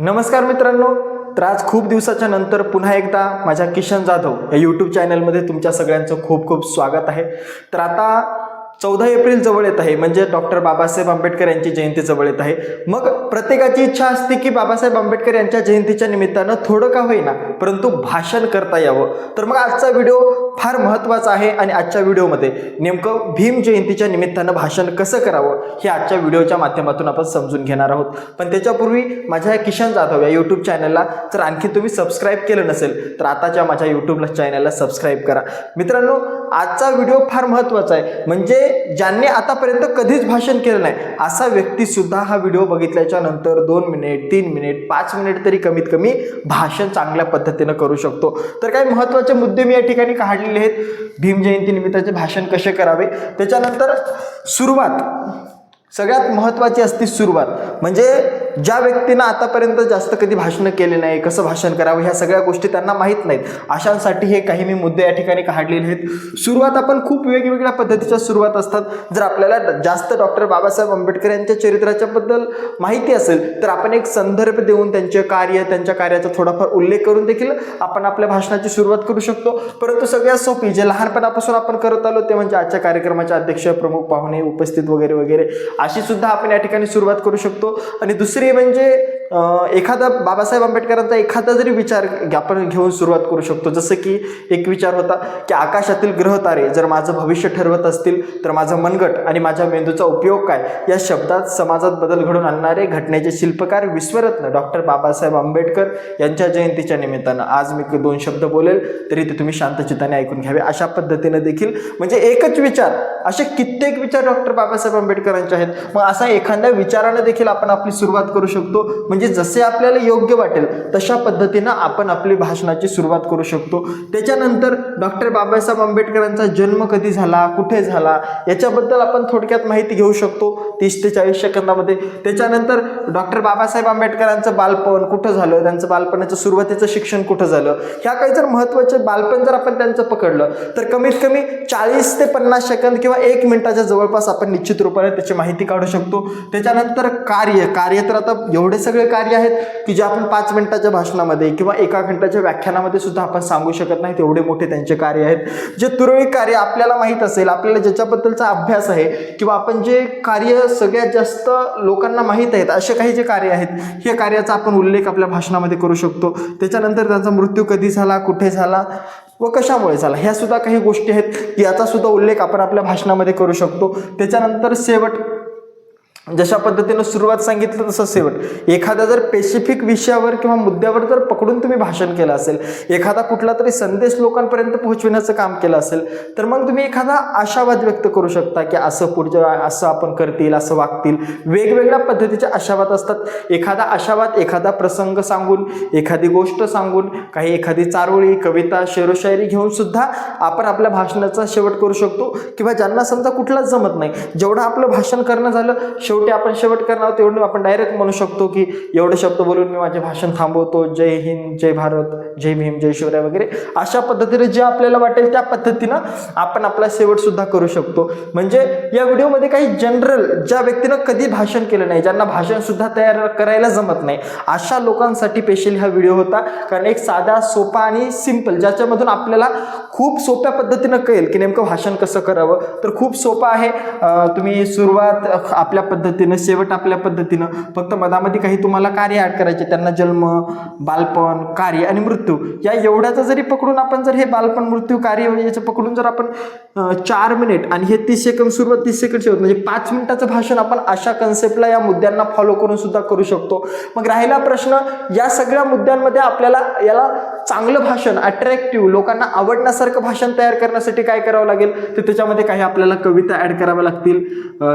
नमस्कार मित्रांनो तर आज खूप दिवसाच्या नंतर पुन्हा एकदा माझ्या किशन जाधव या यूट्यूब चॅनलमध्ये तुमच्या सगळ्यांचं खूप खूप स्वागत आहे. तर आता चौदा एप्रिल जवळ येत आहे म्हणजे डॉक्टर बाबासाहेब आंबेडकर यांची जयंती जवळ येत आहे. मग प्रत्येकाची इच्छा असते की बाबासाहेब आंबेडकर यांच्या जयंतीच्या निमित्तानं थोडं का होईना परंतु भाषण करता यावं. तर मग आजचा व्हिडिओ फार महत्त्वाचं आहे आणि आजच्या व्हिडिओमध्ये नेमकं भीम जयंतीच्या निमित्तानं भाषण कसं करावं हे आजच्या व्हिडिओच्या माध्यमातून आपण समजून घेणार आहोत. पण त्याच्यापूर्वी माझ्या या किशन जाधव या यूट्यूब चॅनलला जर आणखी तुम्ही सबस्क्राईब केलं नसेल तर आताच्या माझ्या यूट्यूब चॅनलला सबस्क्राईब करा. मित्रांनो आजचा व्हिडिओ फार महत्त्वाचा आहे. म्हणजे ज्यांनी आतापर्यंत कधीच भाषण केलं नाही असा व्यक्तीसुद्धा हा व्हिडिओ बघितल्याच्या नंतर दोन मिनिट तीन मिनिट पाच मिनिट तरी कमीत कमी भाषण चांगल्या पद्धतीनं करू शकतो. तर काही महत्त्वाचे मुद्दे मी या ठिकाणी काढलेले आहेत. भीम जयंती निमित्ताचे भाषण कसे करावे? त्याच्यानंतर सुरुवात. सगळ्यात महत्त्वाची असते सुरुवात. म्हणजे ज्या व्यक्तीनं आतापर्यंत जास्त कधी भाषणं केले नाही कसं भाषण करावं ह्या सगळ्या गोष्टी त्यांना माहीत नाहीत. अशांसाठी हे काही मी मुद्दे या ठिकाणी काढलेले आहेत. सुरुवात आपण खूप वेगवेगळ्या पद्धतीच्या सुरुवात असतात. जर आपल्याला जास्त डॉक्टर बाबासाहेब आंबेडकर यांच्या चरित्राच्या बद्दल माहिती असेल तर आपण एक संदर्भ देऊन त्यांचे कार्य त्यांच्या कार्याचा थोडाफार उल्लेख करून देखील आपण आपल्या भाषणाची सुरुवात करू शकतो. परंतु सगळ्यात सोपी जे लहानपणापासून आपण करत आलो ते म्हणजे आजच्या कार्यक्रमाचे अध्यक्ष प्रमुख पाहुणे उपस्थित वगैरे वगैरे अशी सुद्धा आपण या ठिकाणी सुरुवात करू शकतो. आणि दुसरी म्हणजे एखादा बाबासाहेब आंबेडकरांचा एखादा जरी विचार आपण घेऊन सुरुवात करू शकतो. जसं की एक विचार होता की आकाशातील ग्रह तारे जर माझं भविष्य ठरवत असतील तर माझं मनगट आणि माझ्या मेंदूचा उपयोग काय? या शब्दात समाजात बदल घडून आणणारे घटनेचे शिल्पकार विश्वरत्न डॉक्टर बाबासाहेब आंबेडकर यांच्या जयंतीच्या निमित्तानं. आज मी दोन शब्द बोलेल तरी ते तुम्ही शांतचित्ताने ऐकून घ्यावे. अशा पद्धतीने देखील म्हणजे एकच विचार असे कित्येक विचार डॉक्टर बाबासाहेब आंबेडकरांचे आहेत. मग असा एखाद्या विचारानं देखील आपण आपली सुरुवात करू शकतो. म्हणजे म्हणजे जसे आपल्याला योग्य वाटेल तशा पद्धतीनं आपण आपली भाषणाची सुरुवात करू शकतो. त्याच्यानंतर डॉक्टर बाबासाहेब आंबेडकरांचा जन्म कधी झाला कुठे झाला याच्याबद्दल आपण थोडक्यात माहिती घेऊ शकतो तीस ते चाळीस सेकंदामध्ये. त्याच्यानंतर डॉक्टर बाबासाहेब आंबेडकरांचं बालपण कुठं झालं त्यांचं बालपणाचं सुरुवातीचं शिक्षण कुठं झालं ह्या काही जर महत्त्वाचे बालपण जर आपण त्यांचं पकडलं तर कमीत कमी चाळीस ते पन्नास सेकंद किंवा एक मिनिटाच्या जवळपास आपण निश्चित रूपाने त्याची माहिती काढू शकतो. त्याच्यानंतर कार्य कार्य तर आता एवढे सगळे कार्य आहेत की जे आपण पाच मिनिटाच्या भाषणामध्ये किंवा एका घंटाच्या व्याख्यानामध्ये सुद्धा आपण सांगू शकत नाही तेवढे मोठे त्यांचे कार्य आहेत. जे तुरळक कार्य आपल्याला माहीत असेल आपल्याला ज्याच्याबद्दलचा अभ्यास आहे किंवा आपण जे कार्य सगळ्यात जास्त लोकांना माहीत आहेत असे काही जे कार्य आहेत हे कार्याचा आपण उल्लेख आपल्या भाषणामध्ये करू शकतो. त्याच्यानंतर त्यांचा मृत्यू कधी झाला कुठे झाला व कशामुळे झाला ह्या सुद्धा काही गोष्टी आहेत की याचा सुद्धा उल्लेख आपण आपल्या भाषणामध्ये करू शकतो. त्याच्यानंतर शेवट जशा पद्धतीनं सुरुवात सांगितलं तसं शेवट. एखाद्या जर स्पेसिफिक विषयावर किंवा मुद्द्यावर जर पकडून तुम्ही भाषण केलं असेल एखादा कुठला तरी संदेश लोकांपर्यंत पोहोचविण्याचं काम केलं असेल तर मग तुम्ही एखादा आशावाद व्यक्त करू शकता की असं पुढच्या असं आपण करतील असं वागतील. वेगवेगळ्या पद्धतीचे आशावाद असतात. एखादा आशावाद एखादा प्रसंग सांगून एखादी गोष्ट सांगून काही एखादी चारोळी कविता शेरोशायरी घेऊन सुद्धा आपण आपल्या भाषणाचा शेवट करू शकतो. किंवा ज्यांना समजा कुठलाच जमत नाही जेवढं आपलं भाषण करणं झालं शेवट आपण शेवट करणार तेवढं आपण डायरेक्ट म्हणू शकतो की एवढे शब्द बोलून मी माझे भाषण थांबवतो. जय हिंद जय भारत जय भीम जय शिवराय वगैरे. अशा पद्धतीने जे आपल्याला वाटेल त्या पद्धतीनं आपण आपला शेवट सुद्धा करू शकतो. म्हणजे या व्हिडिओमध्ये काही जनरल ज्या व्यक्तीनं कधी भाषण केलं नाही ज्यांना भाषण सुद्धा तयार करायला जमत नाही अशा लोकांसाठी स्पेशली हा व्हिडिओ होता. कारण एक साधा सोपा आणि सिंपल ज्याच्यामधून आपल्याला खूप सोप्या पद्धतीनं कळेल की नेमकं भाषण कसं करावं. तर खूप सोपं आहे. तुम्ही सुरुवात आपल्या पद्धतीनं शेवट आपल्या पद्धतीनं फक्त मधामध्ये काही तुम्हाला कार्य ॲड करायचे त्यांना जन्म बालपण कार्य आणि मृत्यू. या एवढ्याचं जरी पकडून आपण जर हे बालपण मृत्यू कार्य याचं पकडून जर आपण चार मिनिट आणि हे तीस सेकंद सुरुवात तीस सेकंड शेवट म्हणजे पाच मिनिटाचं भाषण आपण अशा कन्सेप्टला या मुद्द्यांना फॉलो करून सुद्धा करू शकतो. मग राहिला प्रश्न या सगळ्या मुद्द्यांमध्ये आपल्याला याला चांगलं भाषण अट्रॅक्टिव्ह लोकांना आवडण्यासारखं भाषण तयार करण्यासाठी काय करावं लागेल? तर त्याच्यामध्ये काही आपल्याला कविता ॲड कराव्या लागतील.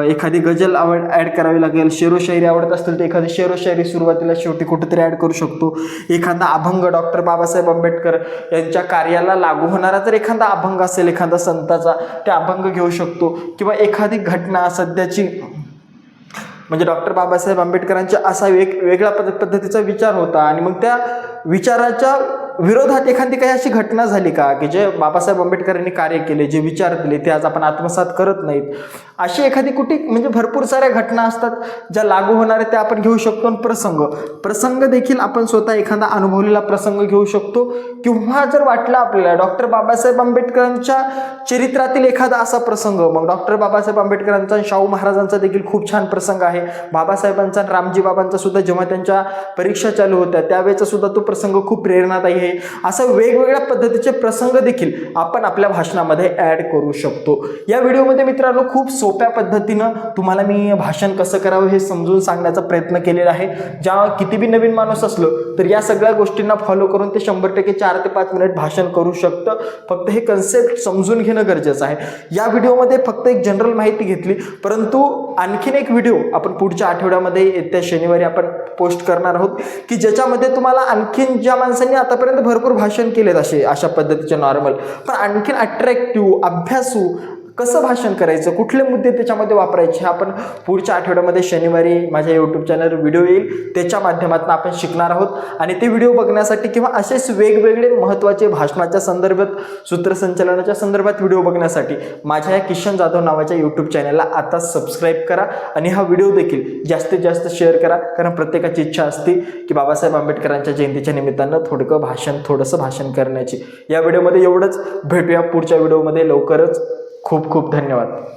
एखादी गजल आवड ॲड करावी लागेल. शेरोशायरी आवडत असतील तर एखादी शेरोशायरी सुरुवातीला शेवटी कुठेतरी ॲड करू शकतो. एखादा अभंग डॉक्टर बाबासाहेब आंबेडकर यांच्या कार्याला लागू होणारा जर एखादा अभंग असेल एखादा संताचा ते अभंग घेऊ शकतो. किंवा एखादी घटना सध्याची म्हणजे डॉक्टर बाबासाहेब आंबेडकरांच्या असा वेग वेगळ्या पद्धतीचा विचार होता आणि मग त्या विचाराच्या विरोधात एखादी काही अशी घटना झाली का? की जे बाबासाहेब आंबेडकरांनी कार्य केले जे विचार दिले ते आज आपण आत्मसात करत नाहीत. अशी एखादी कुठे म्हणजे भरपूर साऱ्या घटना असतात ज्या लागू होणाऱ्या त्या आपण घेऊ शकतो आणि प्रसंग. प्रसंग देखील आपण स्वतः एखादा अनुभवलेला प्रसंग घेऊ शकतो. किंवा जर वाटलं आपल्याला डॉक्टर बाबासाहेब आंबेडकरांच्या चरित्रातील एखादा असा प्रसंग मग डॉक्टर बाबासाहेब आंबेडकरांचा शाहू महाराजांचा देखील खूप छान प्रसंग आहे. बाबासाहेबांचा रामजी बाबांचा सुद्धा जेव्हा त्यांच्या परीक्षा चालू होत्या त्यावेळेचा सुद्धा तो प्रसंग खूप प्रेरणादायी आहे. असं वेगवेगळ्या पद्धतीचे प्रसंग देखील आपण आपल्या भाषणामध्ये ॲड करू शकतो. या व्हिडिओमध्ये मित्रांनो खूप सोप्या पद्धतीनं तुम्हाला मी भाषण कसं करावं हे समजून सांगण्याचा प्रयत्न केलेला आहे. ज्या किती बी नवीन माणूस असलो तर या सगळ्या गोष्टींना फॉलो करून ते शंभर टक्के चार ते पाच मिनिट भाषण करू शकतं. फक्त हे कन्सेप्ट समजून घेणं गरजेचं आहे. या व्हिडिओमध्ये फक्त एक जनरल माहिती घेतली परंतु आणखीन एक व्हिडिओ आपण पुढच्या आठवड्यामध्ये येत्या शनिवारी आपण पोस्ट करणार आहोत की ज्याच्यामध्ये तुम्हाला आणखीन ज्या माणसांनी आतापर्यंत भरपूर भाषण केलेत असे अशा पद्धतीचे नॉर्मल पण आणखीन अट्रॅक्टिव्ह अभ्यासू कसं भाषण करायचं? कुठले मुद्दे त्याच्यामध्ये वापरायचे? हे आपण पुढच्या आठवड्यामध्ये शनिवारी माझ्या यूट्यूब चॅनलवर व्हिडिओ येईल. त्याच्या माध्यमातून आपण शिकणार आहोत. आणि ते व्हिडिओ बघण्यासाठी किंवा असेच वेगवेगळे महत्त्वाचे भाषणाच्या संदर्भात सूत्रसंचालनाच्या संदर्भात व्हिडिओ बघण्यासाठी माझ्या या किशन जाधव नावाच्या यूट्यूब चॅनलला आता सबस्क्राईब करा. आणि हा व्हिडिओ देखील जास्तीत जास्त शेअर करा. कारण प्रत्येकाची इच्छा असते की बाबासाहेब आंबेडकरांच्या जयंतीच्या निमित्तानं थोडकं भाषण थोडंसं भाषण करण्याची. या व्हिडिओमध्ये एवढंच. भेटूया पुढच्या व्हिडिओमध्ये लवकरच. खूप खूप धन्यवाद.